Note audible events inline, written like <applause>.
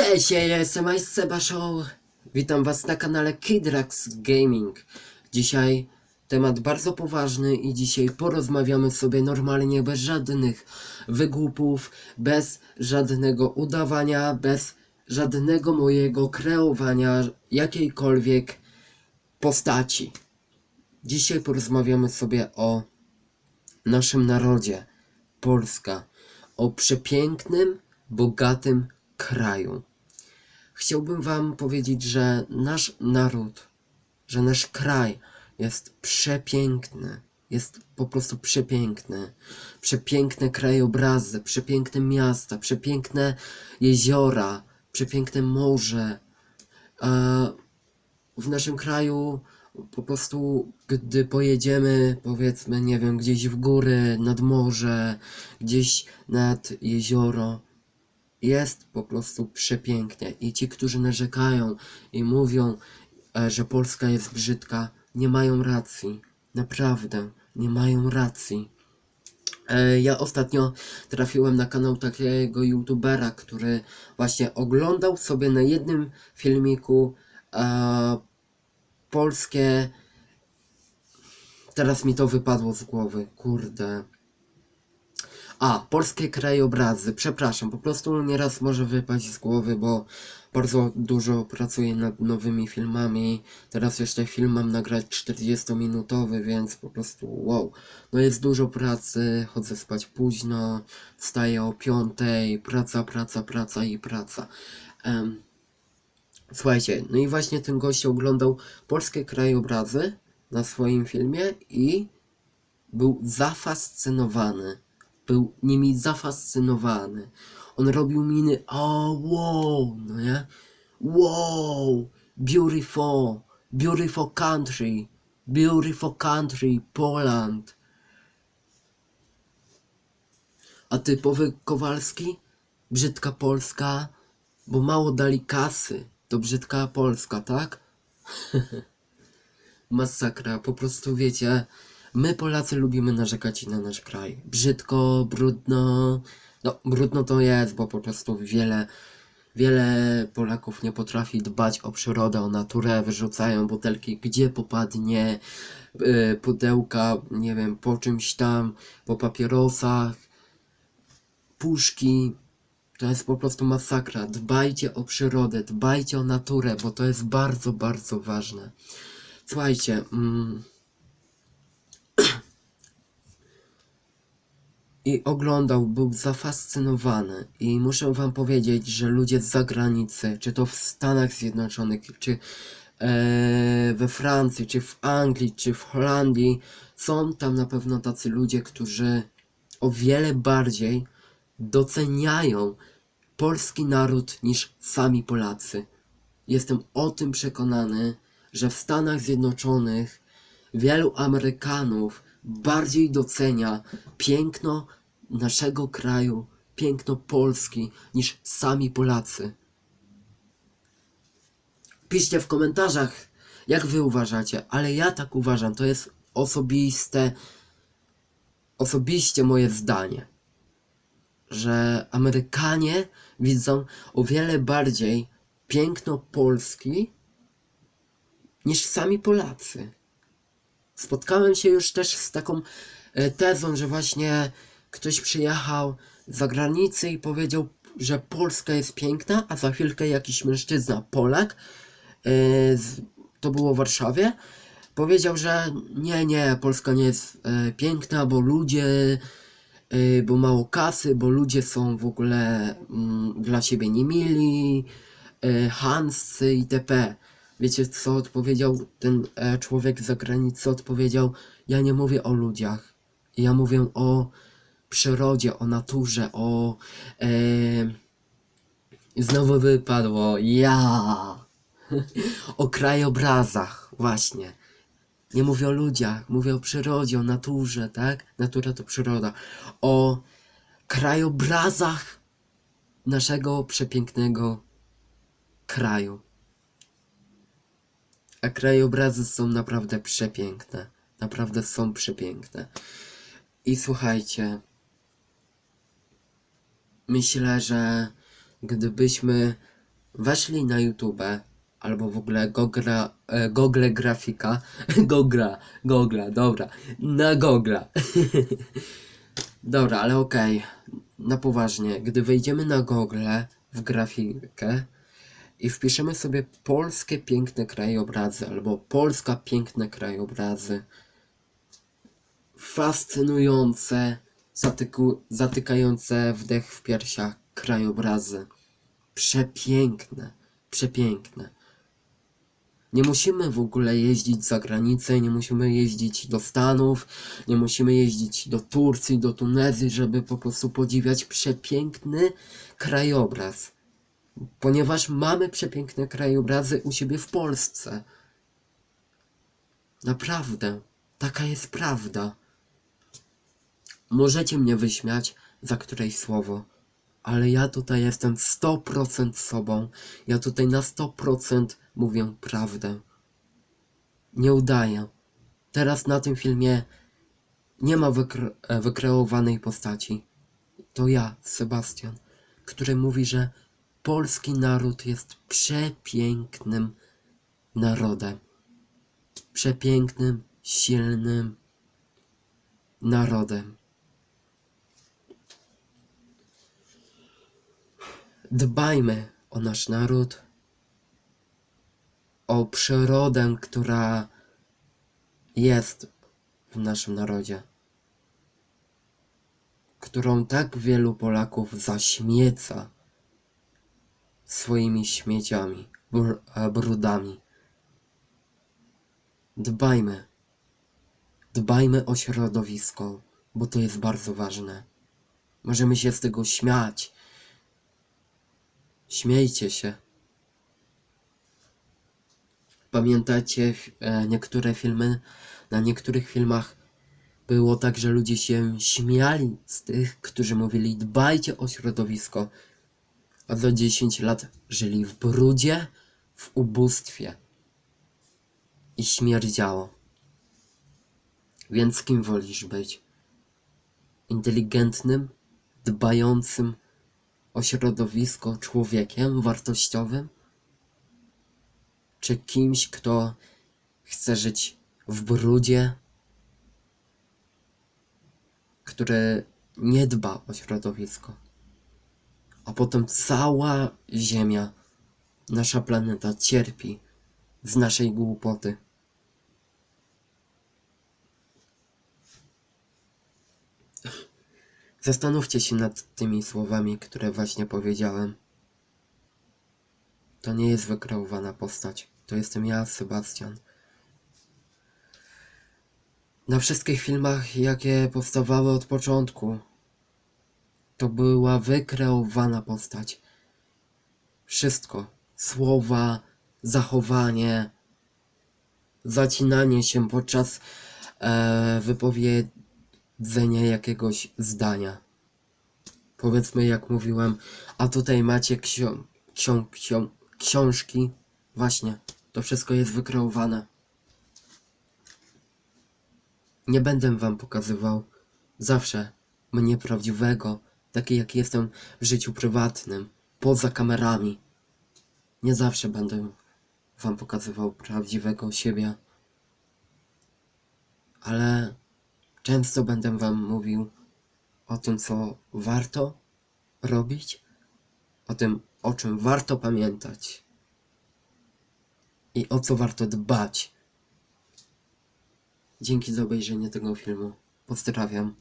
Cześć, ja jestem Ice. Witam was na kanale Kidrax Gaming. Dzisiaj temat bardzo poważny i dzisiaj porozmawiamy sobie normalnie, bez żadnych wygłupów, bez żadnego udawania, bez żadnego mojego kreowania jakiejkolwiek postaci. Dzisiaj porozmawiamy sobie o naszym narodzie, Polska, o przepięknym, bogatym kraju. Chciałbym Wam powiedzieć, że nasz naród, że nasz kraj jest przepiękny. Jest po prostu przepiękny. Przepiękne krajobrazy, przepiękne miasta, przepiękne jeziora, przepiękne morze. E, w naszym kraju po prostu, gdy pojedziemy, powiedzmy, nie wiem, gdzieś w góry, nad morze, gdzieś nad jezioro, jest po prostu przepięknie. I ci, którzy narzekają i mówią, e, że Polska jest brzydka, nie mają racji. Naprawdę, nie mają racji. E, Ja ostatnio trafiłem na kanał takiego youtubera, który właśnie oglądał sobie na jednym filmiku e, polskie. Teraz mi to wypadło z głowy, kurde. A, polskie krajobrazy. Przepraszam, po prostu nieraz może wypaść z głowy, bo bardzo dużo pracuję nad nowymi filmami. Teraz jeszcze film mam nagrać 40-minutowy, więc po prostu wow. No jest dużo pracy, chodzę spać późno, wstaję o 5, praca, praca, praca i praca. Em, słuchajcie, no i właśnie ten gość oglądał polskie krajobrazy na swoim filmie i był zafascynowany był nimi zafascynowany. On robił miny, o wow, no nie? Wow, beautiful, beautiful country, beautiful country, Poland. A typowy Kowalski? Brzydka Polska, bo mało dali kasy. To brzydka Polska, tak? <laughs> Masakra, po prostu wiecie, my Polacy lubimy narzekać na nasz kraj. Brzydko, brudno. No, brudno to jest, bo po prostu wiele, wiele Polaków nie potrafi dbać o przyrodę, o naturę, wyrzucają butelki gdzie popadnie, yy, pudełka, nie wiem, po czymś tam, po papierosach, puszki. To jest po prostu masakra. Dbajcie o przyrodę, dbajcie o naturę, bo to jest bardzo, bardzo ważne. Słuchajcie, mm, i oglądał, był zafascynowany. I muszę wam powiedzieć, że ludzie z zagranicy, czy to w Stanach Zjednoczonych, czy e, we Francji, czy w Anglii, czy w Holandii, są tam na pewno tacy ludzie, którzy o wiele bardziej doceniają polski naród niż sami Polacy. Jestem o tym przekonany, że w Stanach Zjednoczonych wielu Amerykanów bardziej docenia piękno naszego kraju, piękno Polski niż sami Polacy. Piszcie w komentarzach, jak wy uważacie, ale ja tak uważam, to jest osobiste, osobiście moje zdanie, że Amerykanie widzą o wiele bardziej piękno Polski niż sami Polacy. Spotkałem się już też z taką e, tezą, że właśnie ktoś przyjechał z zagranicy i powiedział, że Polska jest piękna, a za chwilkę jakiś mężczyzna, Polak, e, z, to było w Warszawie, powiedział, że nie, nie, Polska nie jest e, piękna, bo ludzie, e, bo mało kasy, bo ludzie są w ogóle mm, dla siebie niemili, e, chamscy itp. Wiecie co odpowiedział ten e, człowiek z zagranicy? Odpowiedział, ja nie mówię o ludziach. Ja mówię o przyrodzie, o naturze, o... E, znowu wypadło, ja! o krajobrazach, właśnie. Nie mówię o ludziach, mówię o przyrodzie, o naturze, tak? Natura to przyroda. O krajobrazach naszego przepięknego kraju. A krajobrazy są naprawdę przepiękne. Naprawdę są przepiękne. I słuchajcie, myślę, że gdybyśmy weszli na YouTube albo w ogóle Gogra, e, Google Grafika, <laughs> Gogra, Gogla, dobra, na Gogla. <laughs> dobra, ale okej, na poważnie, gdy wejdziemy na Google w grafikę i wpiszemy sobie polskie piękne krajobrazy albo Polska piękne krajobrazy, fascynujące, zatyku, zatykające wdech w piersiach krajobrazy. Przepiękne, przepiękne. Nie musimy w ogóle jeździć za granicę, nie musimy jeździć do Stanów, nie musimy jeździć do Turcji, do Tunezji, żeby po prostu podziwiać przepiękny krajobraz. Ponieważ mamy przepiękne krajobrazy u siebie w Polsce. Naprawdę, taka jest prawda. Możecie mnie wyśmiać za któreś słowo, ale ja tutaj jestem 100% sobą. Ja tutaj na 100% mówię prawdę. Nie udaję. Teraz na tym filmie nie ma wykre e, wykreowanej postaci. To ja, Sebastian, który mówi, że polski naród jest przepięknym narodem. Przepięknym, silnym narodem. Dbajmy o nasz naród, o przyrodę, która jest w naszym narodzie, którą tak wielu Polaków zaśmieca swoimi śmieciami, e, brudami. Dbajmy, dbajmy o środowisko, bo to jest bardzo ważne. Możemy się z tego śmiać. Śmiejcie się. Pamiętacie e, niektóre filmy? Na niektórych filmach było tak, że ludzie się śmiali z tych, którzy mówili dbajcie o środowisko, a za 10 lat żyli w brudzie, w ubóstwie i śmierdziało. Więc kim wolisz być? Inteligentnym, dbającym o środowisko człowiekiem wartościowym? Czy kimś, kto chce żyć w brudzie, który nie dba o środowisko? A potem cała Ziemia, nasza planeta cierpi z naszej głupoty. Zastanówcie się nad tymi słowami, które właśnie powiedziałem. To nie jest wykreowana postać. To jestem ja, Sebastian. Na wszystkich filmach, jakie powstawały od początku, to była wykreowana postać. Wszystko. Słowa, zachowanie, zacinanie się podczas e, wypowiedzenia jakiegoś zdania. Powiedzmy, jak mówiłem, a tutaj macie ksio- ksią- ksią- książki. Właśnie, to wszystko jest wykreowane. Nie będę wam pokazywał zawsze mnie prawdziwego, taki jak jestem w życiu prywatnym, poza kamerami. Nie zawsze będę wam pokazywał prawdziwego siebie, ale często będę wam mówił o tym, co warto robić, o tym, o czym warto pamiętać i o co warto dbać. Dzięki za obejrzenie tego filmu. Pozdrawiam.